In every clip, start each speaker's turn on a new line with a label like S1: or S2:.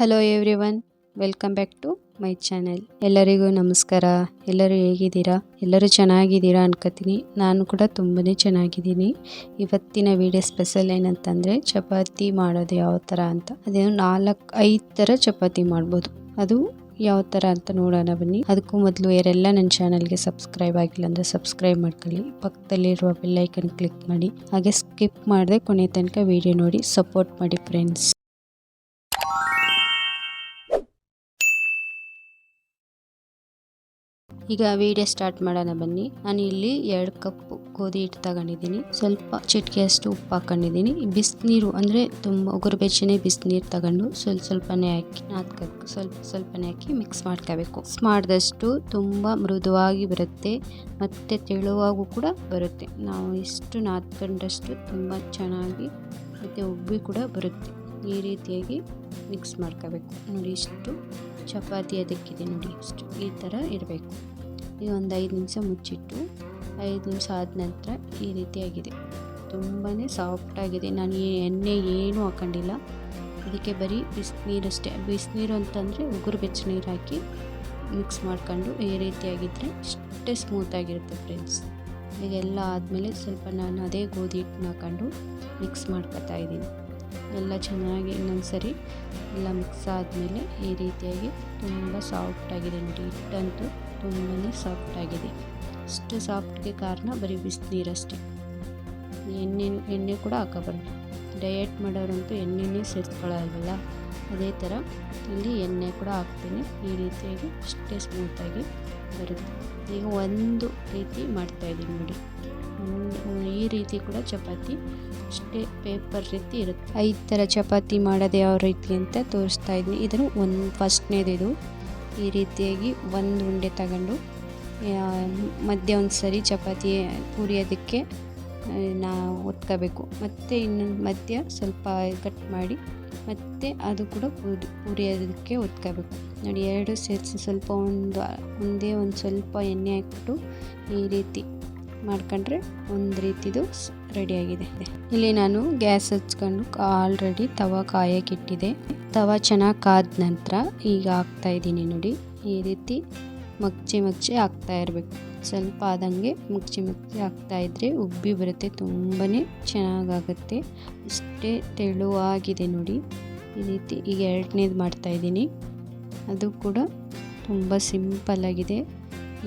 S1: Hello everyone welcome back to my channel ಎಲ್ಲರಿಗೂ ನಮಸ್ಕಾರ. ಎಲ್ಲರೂ ಹೇಗಿದ್ದೀರಾ? ಎಲ್ಲರೂ ಚೆನ್ನಾಗಿದ್ದೀರಾ ಅನ್ಕೋತೀನಿ. ನಾನು ಕೂಡ ತುಂಬಾ ಚೆನ್ನಾಗಿದ್ದೀನಿ. ಇವತ್ತಿನ ವಿಡಿಯೋ ಸ್ಪೆಷಲ್ ಏನಂತಂದರೆ ಚಪಾತಿ ಮಾಡೋದು ಯಾವ ಥರ ಅಂತ. ಅದೇನು ನಾಲ್ಕು, ಐದು ಥರ ಚಪಾತಿ ಮಾಡ್ಬೋದು. ಅದು ಯಾವ ಥರ ಅಂತ ನೋಡೋಣ ಬನ್ನಿ. ಅದಕ್ಕೂ ಮೊದಲು ಯಾರೆಲ್ಲ ನನ್ನ ಚಾನಲ್ಗೆ ಸಬ್ಸ್ಕ್ರೈಬ್ ಆಗಿಲ್ಲ ಅಂದರೆ ಸಬ್ಸ್ಕ್ರೈಬ್ ಮಾಡ್ಕೊಳ್ಳಿ. ಪಕ್ಕದಲ್ಲಿರುವ ಬೆಲ್ಲೈಕನ್ ಕ್ಲಿಕ್ ಮಾಡಿ. ಹಾಗೆ ಸ್ಕಿಪ್ ಮಾಡದೆ ಕೊನೆ ತನಕ ವಿಡಿಯೋ ನೋಡಿ ಸಪೋರ್ಟ್ ಮಾಡಿ ಫ್ರೆಂಡ್ಸ್ ಈಗ ವಿಡಿಯೋ ಸ್ಟಾರ್ಟ್ ಮಾಡೋಣ ಬನ್ನಿ. ನಾನು ಇಲ್ಲಿ ಎರಡು ಕಪ್ ಗೋಧಿ ಹಿಟ್ಟು ತಗೊಂಡಿದ್ದೀನಿ. ಸ್ವಲ್ಪ ಚಿಟಿಕೆಯಷ್ಟು ಉಪ್ಪು ಹಾಕೊಂಡಿದ್ದೀನಿ. ಬಿಸಿನೀರು ಅಂದರೆ ತುಂಬ ಉಗುರು ಬೆಚ್ಚನೆ ಬಿಸಿನೀರು ತಗೊಂಡು ಸ್ವಲ್ಪ ಸ್ವಲ್ಪನೇ ಹಾಕಿ ನಾದ್ಕೋಬೇಕು. ಸ್ವಲ್ಪ ಸ್ವಲ್ಪನೇ ಹಾಕಿ ಮಿಕ್ಸ್ ಮಾಡ್ಕೋಬೇಕು. ಮಿಕ್ಸ್ ಮಾಡಿದಷ್ಟು ತುಂಬ ಮೃದುವಾಗಿ ಬರುತ್ತೆ ಮತ್ತು ತೆಳುವಾಗೂ ಕೂಡ ಬರುತ್ತೆ. ನಾವು ಇಷ್ಟು ನಾದ್ಕೊಂಡಷ್ಟು ತುಂಬ ಚೆನ್ನಾಗಿ ಮತ್ತು ಉಬ್ಬಿ ಕೂಡ ಬರುತ್ತೆ. ಈ ರೀತಿಯಾಗಿ ಮಿಕ್ಸ್ ಮಾಡ್ಕೋಬೇಕು. ನೋಡಿ ಇಷ್ಟು ಚಪಾತಿ ಅದಕ್ಕಿದೆ ನೋಡಿ ಇಷ್ಟು ಈ ಥರ ಇರಬೇಕು. ಈಗ ಒಂದು ಐದು ನಿಮಿಷ ಮುಚ್ಚಿಟ್ಟು ಐದು ನಿಮಿಷ ಆದ ನಂತರ ಈ ರೀತಿಯಾಗಿದೆ. ತುಂಬಾ ಸಾಫ್ಟಾಗಿದೆ ನಾನು ಈ ಎಣ್ಣೆ ಏನೂ ಹಾಕೊಂಡಿಲ್ಲ. ಅದಕ್ಕೆ ಬರೀ ಬಿಸಿನೀರಷ್ಟೇ ಬಿಸಿನೀರು ಅಂತಂದರೆ ಉಗುರು ಬೆಚ್ಚ ನೀರು ಹಾಕಿ ಮಿಕ್ಸ್ ಮಾಡ್ಕೊಂಡು ಈ ರೀತಿಯಾಗಿದ್ದರೆ ಅಷ್ಟೇ ಸ್ಮೂತಾಗಿರುತ್ತೆ ಫ್ರೆಂಡ್ಸ್ ಈಗೆಲ್ಲ ಆದಮೇಲೆ ಸ್ವಲ್ಪ ನಾನು ಅದೇ ಗೋಧಿ ಹಿಟ್ಟನ್ನ ಹಾಕೊಂಡು ಮಿಕ್ಸ್ ಮಾಡ್ಕೊತಾ ಇದ್ದೀನಿ. ಎಲ್ಲ ಚೆನ್ನಾಗಿ ಇನ್ನೊಂದು ಸರಿ ಎಲ್ಲ ಮಿಕ್ಸ್ ಆದಮೇಲೆ ಈ ರೀತಿಯಾಗಿ ತುಂಬ ಸಾಫ್ಟಾಗಿದೆ ನೋಡಿ ಹಿಟ್ಟಂತೂ ತುಂಬಾ ಸಾಫ್ಟಾಗಿದೆ ಅಷ್ಟು ಸಾಫ್ಟ್ಗೆ ಕಾರಣ ಬರೀ ಬಿಸಿನೀರಷ್ಟೇ ಎಣ್ಣೆ ಎಣ್ಣೆ ಕೂಡ ಹಾಕೋಬಾರ್ದು. ಡಯಟ್ ಮಾಡೋರಂತೂ ಎಣ್ಣೆನೇ ಸೇರಿಸ್ಕೊಳ್ಳೋಲ್ಲ ಅದೇ ಥರ ಇಲ್ಲಿ ಎಣ್ಣೆ ಕೂಡ ಹಾಕ್ತೀನಿ. ಈ ರೀತಿಯಾಗಿ ಅಷ್ಟೇ ಸ್ಮೂತಾಗಿ ಬರುತ್ತೆ. ಈಗ ಒಂದು ರೀತಿ ಮಾಡ್ತಾಯಿದ್ದೀನಿ ನೋಡಿ. ಈ ರೀತಿ ಕೂಡ ಚಪಾತಿ ಅಷ್ಟೇ ಪೇಪರ್ ರೀತಿ ಇರುತ್ತೆ. ಐದು ಥರ ಚಪಾತಿ ಮಾಡೋದು ಯಾವ ರೀತಿ ಅಂತ ತೋರಿಸ್ತಾ ಇದ್ದೀನಿ. ಇದನ್ನು ಒಂದು ಫಸ್ಟ್ನೇದಿದು. ಈ ರೀತಿಯಾಗಿ ಒಂದು ಉಂಡೆ ತಗೊಂಡು ಮಧ್ಯೆ ಒಂದು ಸರಿ ಚಪಾತಿ ಹುರಿಯೋದಕ್ಕೆ ನಾವು ಒತ್ಕೋಬೇಕು. ಮತ್ತು ಇನ್ನೊಂದು ಮಧ್ಯ ಸ್ವಲ್ಪ ಕಟ್ ಮಾಡಿ, ಮತ್ತು ಅದು ಕೂಡ ಕುದಿ ಹುರಿಯೋದಕ್ಕೆ ಒತ್ಕೋಬೇಕು. ನೋಡಿ, ಎರಡು ಸೇರಿಸಿ ಸ್ವಲ್ಪ ಒಂದು, ಒಂದೇ ಒಂದು ಸ್ವಲ್ಪ ಎಣ್ಣೆ ಹಾಕ್ಬಿಟ್ಟು ಈ ರೀತಿ ಮಾಡ್ಕೊಂಡ್ರೆ ಒಂದು ರೀತಿದು ರೆಡಿಯಾಗಿದೆ ಇಲ್ಲಿ ನಾನು ಗ್ಯಾಸ್ ಹಚ್ಕೊಂಡು ಆಲ್ರೆಡಿ ತವ ಕಾಯಕ್ಕಿಟ್ಟಿದೆ. ತವ ಚೆನ್ನಾಗಿ ಕಾದ ನಂತರ ಈಗ ಹಾಕ್ತಾ ಇದ್ದೀನಿ ನೋಡಿ. ಈ ರೀತಿ ಮಗ್ಚಿ ಮಗ್ಚಿ ಹಾಕ್ತಾ ಇರಬೇಕು. ಸ್ವಲ್ಪ ಆದಂಗೆ ಮುಗ್ಚಿ ಮುಗ್ಚಿ ಹಾಕ್ತಾ ಇದ್ರೆ ಉಬ್ಬಿ ಬರುತ್ತೆ ತುಂಬಾ ಚೆನ್ನಾಗಾಗುತ್ತೆ. ಇಷ್ಟೇ ತೆಳುವಾಗಿದೆ ನೋಡಿ. ಈ ರೀತಿ ಈಗ ಎರಡನೇದು ಮಾಡ್ತಾಯಿದ್ದೀನಿ ಅದು ಕೂಡ ತುಂಬ ಸಿಂಪಲ್ಲಾಗಿದೆ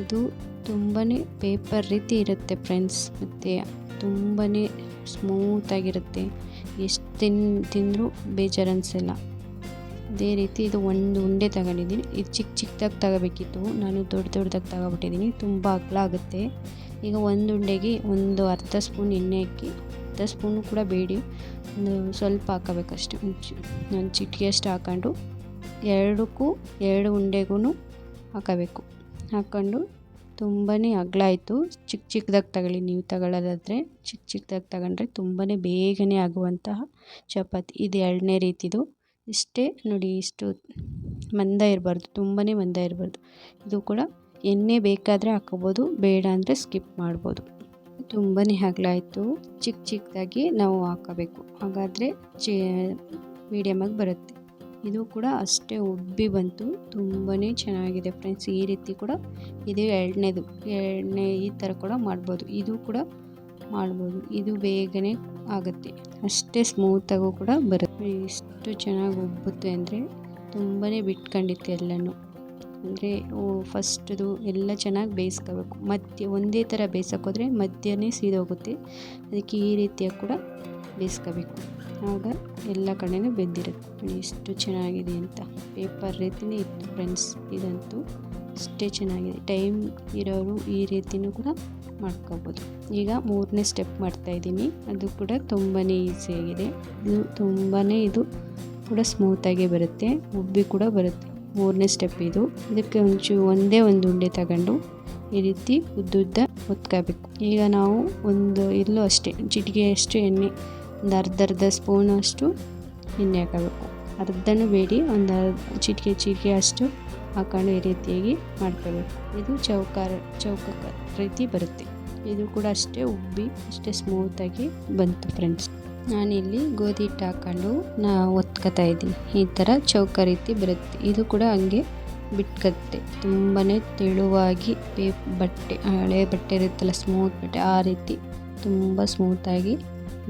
S1: ಇದು ತುಂಬಾ ಪೇಪರ್ ರೀತಿ ಇರುತ್ತೆ ಫ್ರೆಂಡ್ಸ್. ಮತ್ತು ತುಂಬಾ ಸ್ಮೂತಾಗಿರುತ್ತೆ ಎಷ್ಟು ತಿನ್, ತಿಂದರೂ ಬೇಜಾರು ಅನಿಸಲ್ಲ ಅದೇ ರೀತಿ ಇದು ಒಂದು ಉಂಡೆ ತಗೊಂಡಿದ್ದೀನಿ. ಇದು ಚಿಕ್ಕ ಚಿಕ್ಕದಾಗಿ ತಗೋಬೇಕಿತ್ತು. ನಾನು ದೊಡ್ಡ ದೊಡ್ಡದಾಗಿ ತಗೊಬಿಟ್ಟಿದ್ದೀನಿ. ತುಂಬ ಅಗಲ ಆಗುತ್ತೆ. ಈಗ ಒಂದು ಉಂಡೆಗೆ ಒಂದು ಅರ್ಧ ಸ್ಪೂನ್ ಎಣ್ಣೆ ಹಾಕಿ, ಅರ್ಧ ಸ್ಪೂನು ಕೂಡ ಬೇಡಿ. ಒಂದು ಸ್ವಲ್ಪ ಹಾಕೋಬೇಕಷ್ಟೆ. ಒಂದು ಚಿಟಿಕೆಯಷ್ಟು ಹಾಕ್ಕೊಂಡು ಎರಡಕ್ಕೂ ಎರಡು ಉಂಡೆಗೂ ಹಾಕಬೇಕು. ಹಾಕ್ಕೊಂಡು ತುಂಬಾ ಅಗಲ ಆಯಿತು. ಚಿಕ್ಕ ಚಿಕ್ಕದಾಗಿ ತಗೊಳ್ಳಿ, ನೀವು ತಗೊಳ್ಳೋದಾದರೆ ಚಿಕ್ಕ ಚಿಕ್ಕದಾಗಿ ತಗೊಂಡ್ರೆ ತುಂಬಾ ಬೇಗನೆ ಆಗುವಂತಹ ಚಪಾತಿ. ಇದು ಎರಡನೇ ರೀತಿದು. ಇಷ್ಟೇ ನೋಡಿ, ಇಷ್ಟು ಮಂದ ಇರಬಾರ್ದು ತುಂಬಾ ಮಂದ ಇರಬಾರ್ದು. ಇದು ಕೂಡ ಎಣ್ಣೆ ಬೇಕಾದರೆ ಹಾಕೋಬೋದು ಬೇಡ ಅಂದರೆ ಸ್ಕಿಪ್ ಮಾಡ್ಬೋದು. ತುಂಬಾ ಹಗಲಾಯಿತು ಚಿಕ್ಕ ಚಿಕ್ಕದಾಗಿ ನಾವು ಹಾಕಬೇಕು. ಹಾಗಾದರೆ ಚೇ ಮೀಡಿಯಮಾಗಿ ಬರುತ್ತೆ. ಇದು ಕೂಡ ಅಷ್ಟೇ ಉಬ್ಬಿ ಬಂತು. ತುಂಬಾ ಚೆನ್ನಾಗಿದೆ ಫ್ರೆಂಡ್ಸ್. ಈ ರೀತಿ ಕೂಡ ಇದು ಎರಡನೇದು ಎರಡನೇ ಈ ಥರ ಕೂಡ ಮಾಡ್ಬೋದು. ಇದು ಕೂಡ ಮಾಡ್ಬೋದು. ಇದು ಬೇಗನೆ ಆಗುತ್ತೆ. ಅಷ್ಟೇ ಸ್ಮೂತಾಗೂ ಕೂಡ ಬರುತ್ತೆ. ಎಷ್ಟು ಚೆನ್ನಾಗಿ ಉಬ್ಬುತ್ತೆ ಅಂದರೆ ತುಂಬಾ ಬಿಟ್ಕೊಂಡಿತ್ತು ಎಲ್ಲನೂ. ಅಂದರೆ ಫಸ್ಟ್ದು ಎಲ್ಲ ಚೆನ್ನಾಗಿ ಬೇಯಿಸ್ಕೋಬೇಕು. ಮಧ್ಯ ಒಂದೇ ಥರ ಬೇಯಿಸೋಕ್ಕೋದ್ರೆ ಮಧ್ಯನೇ ಸೀದೋಗುತ್ತೆ. ಅದಕ್ಕೆ ಈ ರೀತಿಯಾಗಿ ಕೂಡ ಬೇಯಿಸ್ಕೋಬೇಕು. ಆಗ ಎಲ್ಲ ಕಡೆನೂ ಬೆಂದಿರುತ್ತೆ. ಎಷ್ಟು ಚೆನ್ನಾಗಿದೆ ಅಂತ. ಪೇಪರ್ ರೀತಿಯೇ ಇತ್ತು ಫ್ರೆಂಡ್ಸ್. ಇದಂತೂ ಅಷ್ಟೇ ಚೆನ್ನಾಗಿದೆ. ಟೈಮ್ ಇರೋರು ಈ ರೀತಿಯೂ ಕೂಡ ಮಾಡ್ಕೋಬೋದು. ಈಗ ಮೂರನೇ ಸ್ಟೆಪ್ ಮಾಡ್ತಾಯಿದ್ದೀನಿ ಅದು ಕೂಡ ತುಂಬಾ ಈಸಿಯಾಗಿದೆ. ಇದು ತುಂಬಾ ಇದು ಕೂಡ ಸ್ಮೂತಾಗಿ ಬರುತ್ತೆ. ಉಬ್ಬಿ ಕೂಡ ಬರುತ್ತೆ. ಮೂರನೇ ಸ್ಟೆಪ್ ಇದು. ಇದಕ್ಕೆ ಒಂಚೂ ಒಂದೇ ಒಂದು ಉಂಡೆ ತಗೊಂಡು ಈ ರೀತಿ ಉದ್ದುದ್ದ ಒತ್ಕೋಬೇಕು ಈಗ ನಾವು ಒಂದು, ಇಲ್ಲೂ ಅಷ್ಟೇ ಚಿಟಿಗೆಯಷ್ಟು ಎಣ್ಣೆ ಒಂದು ಅರ್ಧರ್ಧ ಅರ್ಧ ಸ್ಪೂನಷ್ಟು ಎಣ್ಣೆ ಹಾಕಬೇಕು. ಅರ್ಧನೂ ಬೇಡಿ, ಒಂದು ಚಿಟಿಕೆ ಚಿಟಿಕೆ ಅಷ್ಟು ಹಾಕೊಂಡು ಈ ರೀತಿಯಾಗಿ ಮಾಡ್ಕೋಬೇಕು. ಇದು ಚೌಕ ಚೌಕ ರೀತಿ ಬರುತ್ತೆ. ಇದು ಕೂಡ ಅಷ್ಟೇ ಉಬ್ಬಿ, ಅಷ್ಟೇ ಸ್ಮೂತಾಗಿ ಬಂತು ಫ್ರೆಂಡ್ಸ್ ನಾನಿಲ್ಲಿ ಗೋಧಿ ಹಿಟ್ಟು ಹಾಕೊಂಡು ನಾ ಒತ್ಕೋತಾ ಇದ್ದೀನಿ. ಈ ಥರ ಚೌಕ ರೀತಿ ಬರುತ್ತೆ. ಇದು ಕೂಡ ಹಂಗೆ ಬಿಟ್ಕತ್ತೆ. ತುಂಬಾ ತೆಳುವಾಗಿ ಪೇ ಬಟ್ಟೆ, ಹಳೆ ಬಟ್ಟೆ ಇರುತ್ತಲ್ಲ ಸ್ಮೂತ್ ಬಟ್ಟೆ, ಆ ರೀತಿ ತುಂಬ ಸ್ಮೂತಾಗಿ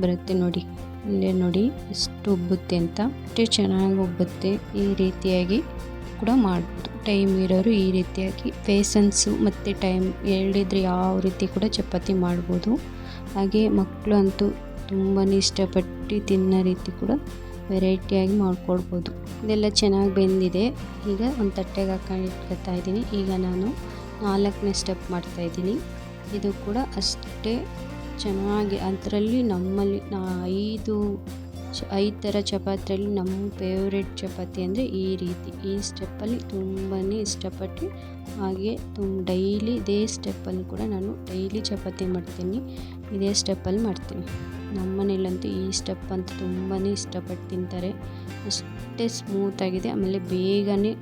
S1: ಬರುತ್ತೆ ನೋಡಿ. ಇಲ್ಲೇ ನೋಡಿ ಎಷ್ಟು ಉಬ್ಬುತ್ತೆ ಅಂತ. ಅಷ್ಟೇ ಚೆನ್ನಾಗಿ ಉಬ್ಬುತ್ತೆ. ಈ ರೀತಿಯಾಗಿ ಕೂಡ ಮಾಡ್ಬೋದು. ಟೈಮ್ ಇರೋರು ಈ ರೀತಿಯಾಗಿ ಪೇಸನ್ಸು ಮತ್ತು ಟೈಮ್ ಹೇಳಿದ್ರೆ ಯಾವ ರೀತಿ ಕೂಡ ಚಪಾತಿ ಮಾಡ್ಬೋದು. ಹಾಗೆ ಮಕ್ಕಳು ಅಂತೂ ತುಂಬಾ ಇಷ್ಟಪಟ್ಟು ತಿನ್ನೋ ರೀತಿ ಕೂಡ ವೆರೈಟಿಯಾಗಿ ಮಾಡ್ಕೊಡ್ಬೋದು ಇದೆಲ್ಲ ಚೆನ್ನಾಗಿ ಬೆಂದಿದೆ. ಈಗ ಒಂದು ತಟ್ಟೆಗೆ ಹಾಕೊಂಡು ಇಟ್ಕೊತಾ ಇದ್ದೀನಿ. ಈಗ ನಾನು ನಾಲ್ಕನೇ ಸ್ಟೆಪ್ ಮಾಡ್ತಾಯಿದ್ದೀನಿ ಇದು ಕೂಡ ಅಷ್ಟೇ ಚೆನ್ನಾಗಿ, ಅದರಲ್ಲಿ ನಮ್ಮಲ್ಲಿ ಐದು ಚ ಐದು ಥರ ಚಪಾತಿಯಲ್ಲಿ ನಮ್ಮ ಫೇವ್ರೆಟ್ ಚಪಾತಿ ಅಂದರೆ ಈ ರೀತಿ. ಈ ಸ್ಟೆಪ್ಪಲ್ಲಿ ತುಂಬಾ ಇಷ್ಟಪಟ್ಟು ಹಾಗೆ ತುಂಬ ಡೈಲಿ ಇದೇ ಸ್ಟೆಪ್ಪಲ್ಲಿ ಕೂಡ ನಾನು ಡೈಲಿ ಚಪಾತಿ ಮಾಡ್ತೀನಿ. ಇದೇ ಸ್ಟೆಪ್ಪಲ್ಲಿ ಮಾಡ್ತೀನಿ. ನಮ್ಮ ಮನೇಲಂತೂ ಈ ಸ್ಟೆಪ್ ಅಂತೂ ತುಂಬಾ ಇಷ್ಟಪಟ್ಟು ತಿಂತಾರೆ. ಅಷ್ಟೇ ಸ್ಮೂತಾಗಿದೆ ಆಮೇಲೆ ಬೇಗನೆ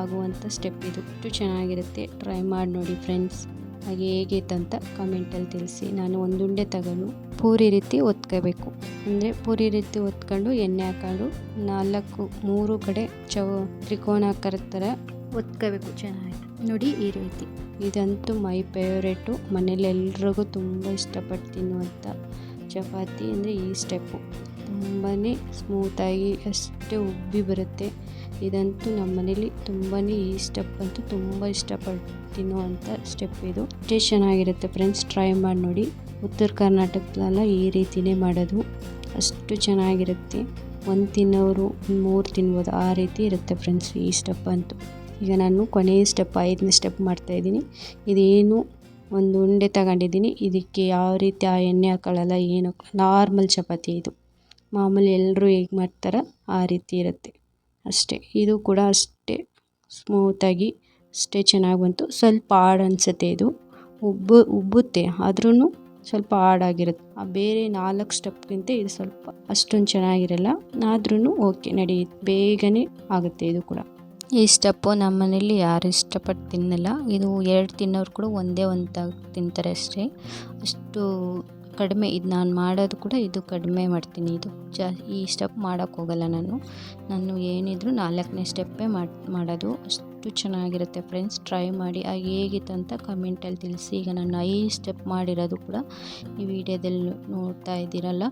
S1: ಆಗುವಂಥ ಸ್ಟೆಪ್ ಇದು. ಚೆನ್ನಾಗಿರುತ್ತೆ. ಟ್ರೈ ಮಾಡಿ ನೋಡಿ ಫ್ರೆಂಡ್ಸ್ ಹಾಗೆ ಹೇಗಿತ್ತು ಅಂತ ಕಮೆಂಟಲ್ಲಿ ತಿಳಿಸಿ. ನಾನು ಒಂದುಂಡೆ ತಗೊಂಡು ಪೂರಿ ರೀತಿ ಒತ್ಕೋಬೇಕು. ಅಂದರೆ ಪೂರಿ ರೀತಿ ಒತ್ಕೊಂಡು ಎಣ್ಣೆ ಹಾಕೊಂಡು ನಾಲ್ಕು, ಮೂರು ಕಡೆ ಚೌ ತ್ರಿಕೋನಾಕಾರ ಥರ ಒತ್ಕೋಬೇಕು ಚೆನ್ನಾಗಿ. ನೋಡಿ ಈ ರೀತಿ. ಇದಂತೂ ಮೈ ಫೇವ್ರೇಟು ಮನೇಲಿ ಎಲ್ರಿಗೂ ತುಂಬ ಇಷ್ಟಪಟ್ಟು ತಿನ್ನುವಂಥ ಚಪಾತಿ ಅಂದರೆ ಈ ಸ್ಟೆಪ್ಪು ತುಂಬಾ ಸ್ಮೂತಾಗಿ ಅಷ್ಟೇ ಉಬ್ಬಿ ಬರುತ್ತೆ. ಇದಂತೂ ನಮ್ಮ ಮನೇಲಿ ತುಂಬಾ ಈ ಸ್ಟೆಪ್ ಅಂತೂ ತುಂಬ ಇಷ್ಟಪಟ್ಟು ತಿನ್ನುವಂಥ ಸ್ಟೆಪ್ ಇದು. ಅಷ್ಟೇ ಚೆನ್ನಾಗಿರುತ್ತೆ ಫ್ರೆಂಡ್ಸ್ ಟ್ರೈ ಮಾಡಿ ನೋಡಿ. ಉತ್ತರ ಕರ್ನಾಟಕದಲ್ಲ ಈ ರೀತಿನೇ ಮಾಡೋದು. ಅಷ್ಟು ಚೆನ್ನಾಗಿರುತ್ತೆ. ಒಂದು ತಿನ್ನೋರು ಮೂರು ತಿನ್ಬೋದು, ಆ ರೀತಿ ಇರುತ್ತೆ ಫ್ರೆಂಡ್ಸ್ ಈ ಸ್ಟೆಪ್ ಅಂತೂ. ಈಗ ನಾನು ಕೊನೆಯ ಸ್ಟೆಪ್ ಐದನೇ ಸ್ಟೆಪ್ ಮಾಡ್ತಾಯಿದ್ದೀನಿ ಇದೇನು ಒಂದು ಉಂಡೆ ತಗೊಂಡಿದ್ದೀನಿ. ಇದಕ್ಕೆ ಯಾವ ರೀತಿ ಆ ಎಣ್ಣೆ ಹಾಕೊಳ್ಳಲ್ಲ, ಏನು ನಾರ್ಮಲ್ ಚಪಾತಿ ಇದು. ಮಾಮೂಲಿ ಎಲ್ಲರೂ ಹೇಗೆ ಮಾಡ್ತಾರೋ ಆ ರೀತಿ ಇರುತ್ತೆ. ಅಷ್ಟೇ, ಇದು ಕೂಡ ಅಷ್ಟೇ ಸ್ಮೂತಾಗಿ ಅಷ್ಟೇ ಚೆನ್ನಾಗಿ ಬಂತು. ಸ್ವಲ್ಪ ಹಾಡ್ ಅನಿಸುತ್ತೆ ಇದು. ಉಬ್ಬು, ಉಬ್ಬುತ್ತೆ ಆದ್ರೂ ಸ್ವಲ್ಪ ಹಾಡಾಗಿರುತ್ತೆ ಆ ಬೇರೆ ನಾಲ್ಕು ಸ್ಟೆಪ್ಗಿಂತ ಇದು ಸ್ವಲ್ಪ ಅಷ್ಟೊಂದು ಚೆನ್ನಾಗಿರಲ್ಲ ಆದ್ರೂ ಓಕೆ ನಡೆಯುತ್ತೆ, ಬೇಗನೆ ಆಗುತ್ತೆ ಇದು ಕೂಡ. ಈ ಸ್ಟೆಪ್ಪು ನಮ್ಮ ಮನೇಲಿ ಯಾರು ಇಷ್ಟಪಟ್ಟು ತಿನ್ನಲ್ಲ. ಇದು ಎರಡು ತಿನ್ನೋರು ಕೂಡ ಒಂದೇ ಒಂದು ತಿಂತಾರೆ ಅಷ್ಟೇ. ಅಷ್ಟು ಕಡಿಮೆ, ಇದು ನಾನು ಮಾಡೋದು ಕೂಡ ಇದು ಕಡಿಮೆ ಮಾಡ್ತೀನಿ ಇದು. ಜಾ ಈ ಸ್ಟೆಪ್ ಮಾಡೋಕ್ಕೋಗಲ್ಲ ನಾನು. ನಾನು ಏನಿದ್ರು ನಾಲ್ಕನೇ ಸ್ಟೆಪ್ಪೇ ಮಾಡಿ, ಮಾಡೋದು. ಅಷ್ಟು ಚೆನ್ನಾಗಿರುತ್ತೆ ಫ್ರೆಂಡ್ಸ್ ಟ್ರೈ ಮಾಡಿ ಆಗ ಹೇಗಿತ್ತು ಅಂತ ಕಮೆಂಟಲ್ಲಿ ತಿಳಿಸಿ. ಈಗ ನಾನು ಐ ಸ್ಟೆಪ್ ಮಾಡಿರೋದು ಕೂಡ ಈ ವಿಡಿಯೋದಲ್ಲಿ ನೋಡ್ತಾ ಇದ್ದೀರಲ್ಲ,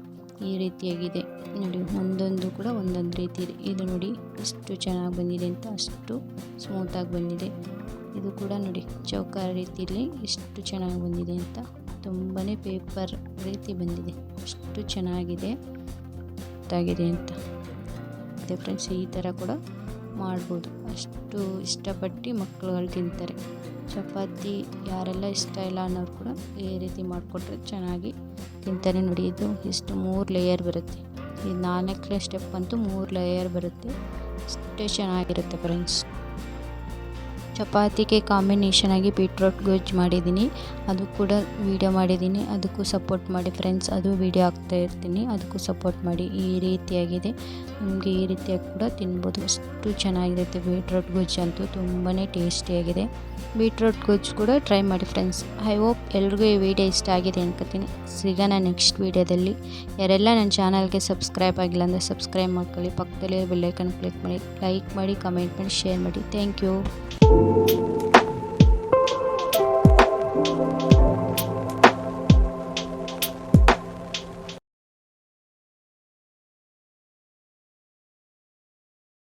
S1: ಈ ರೀತಿಯಾಗಿದೆ ನೋಡಿ, ಒಂದೊಂದು ಕೂಡ ಒಂದೊಂದು ರೀತಿ ಇದೆ. ಇದು ನೋಡಿ ಎಷ್ಟು ಚೆನ್ನಾಗಿ ಬಂದಿದೆ ಅಂತ ಅಷ್ಟು ಸ್ಮೂತಾಗಿ ಬಂದಿದೆ. ಇದು ಕೂಡ ನೋಡಿ, ಚೌಕ ರೀತಿಯಲ್ಲಿ ಎಷ್ಟು ಚೆನ್ನಾಗಿ ಬಂದಿದೆ ಅಂತ ತುಂಬಾ ಪೇಪರ್ ರೀತಿ ಬಂದಿದೆ. ಅಷ್ಟು ಚೆನ್ನಾಗಿದೆ, ಗೊತ್ತಾಗಿದೆ ಅಂತ. ಮತ್ತು ಫ್ರೆಂಡ್ಸ್ ಈ ಥರ ಕೂಡ ಮಾಡ್ಬೋದು. ಅಷ್ಟು ಇಷ್ಟಪಟ್ಟು ಮಕ್ಕಳುಗಳು ತಿಂತಾರೆ. ಚಪಾತಿ ಯಾರೆಲ್ಲ ಇಷ್ಟ ಇಲ್ಲ ಅನ್ನೋರು ಕೂಡ ಈ ರೀತಿ ಮಾಡಿಕೊಟ್ರೆ ಚೆನ್ನಾಗಿ ತಿಂತಾರೆ ನೋಡಿ. ಇದು ಇಷ್ಟು ಮೂರು ಲೇಯರ್ ಬರುತ್ತೆ. ಈ ನಾಲ್ಕನೇ ಸ್ಟೆಪ್ ಅಂತೂ ಮೂರು ಲೇಯರ್ ಬರುತ್ತೆ. ಅಷ್ಟೇ ಚೆನ್ನಾಗಿರುತ್ತೆ ಫ್ರೆಂಡ್ಸ್ ಚಪಾತಿಗೆ ಕಾಂಬಿನೇಷನ್ ಆಗಿ ಬೀಟ್ರೋಟ್ ಗೊಜ್ಜು ಮಾಡಿದ್ದೀನಿ. ಅದು ಕೂಡ ವೀಡಿಯೋ ಮಾಡಿದ್ದೀನಿ. ಅದಕ್ಕೂ ಸಪೋರ್ಟ್ ಮಾಡಿ ಫ್ರೆಂಡ್ಸ್ ಅದು ವೀಡಿಯೋ ಹಾಕ್ತಾ ಇರ್ತೀನಿ. ಅದಕ್ಕೂ ಸಪೋರ್ಟ್ ಮಾಡಿ. ಈ ರೀತಿಯಾಗಿದೆ. ನಿಮಗೆ ಈ ರೀತಿಯಾಗಿ ಕೂಡ ತಿನ್ಬೋದು. ಅಷ್ಟು ಚೆನ್ನಾಗಿರುತ್ತೆ ಬೀಟ್ರೋಟ್ ಗೊಜ್ಜು ಅಂತೂ. ತುಂಬಾ ಟೇಸ್ಟಿಯಾಗಿದೆ ಬೀಟ್ರೋಟ್ ಗೊಜ್ಜು ಕೂಡ ಟ್ರೈ ಮಾಡಿ ಫ್ರೆಂಡ್ಸ್ ಐ ಹೋಪ್ ಎಲ್ರಿಗೂ ಈ ವಿಡಿಯೋ ಇಷ್ಟ ಆಗಿದೆ ಅನ್ಕೋತೀನಿ. ಸಿಗೋಣ ನೆಕ್ಸ್ಟ್ ವೀಡಿಯೋದಲ್ಲಿ ಯಾರೆಲ್ಲ ನನ್ನ ಚಾನಲ್ಗೆ ಸಬ್ಸ್ಕ್ರೈಬ್ ಆಗಿಲ್ಲ ಅಂದರೆ ಸಬ್ಸ್ಕ್ರೈಬ್ ಮಾಡ್ಕೊಳ್ಳಿ. ಪಕ್ಕದಲ್ಲಿ ಬೆಲ್ಲೈಕನ್ ಕ್ಲಿಕ್ ಮಾಡಿ. ಲೈಕ್ ಮಾಡಿ ಕಮೆಂಟ್ ಮಾಡಿ ಶೇರ್ ಮಾಡಿ. Thank you thank you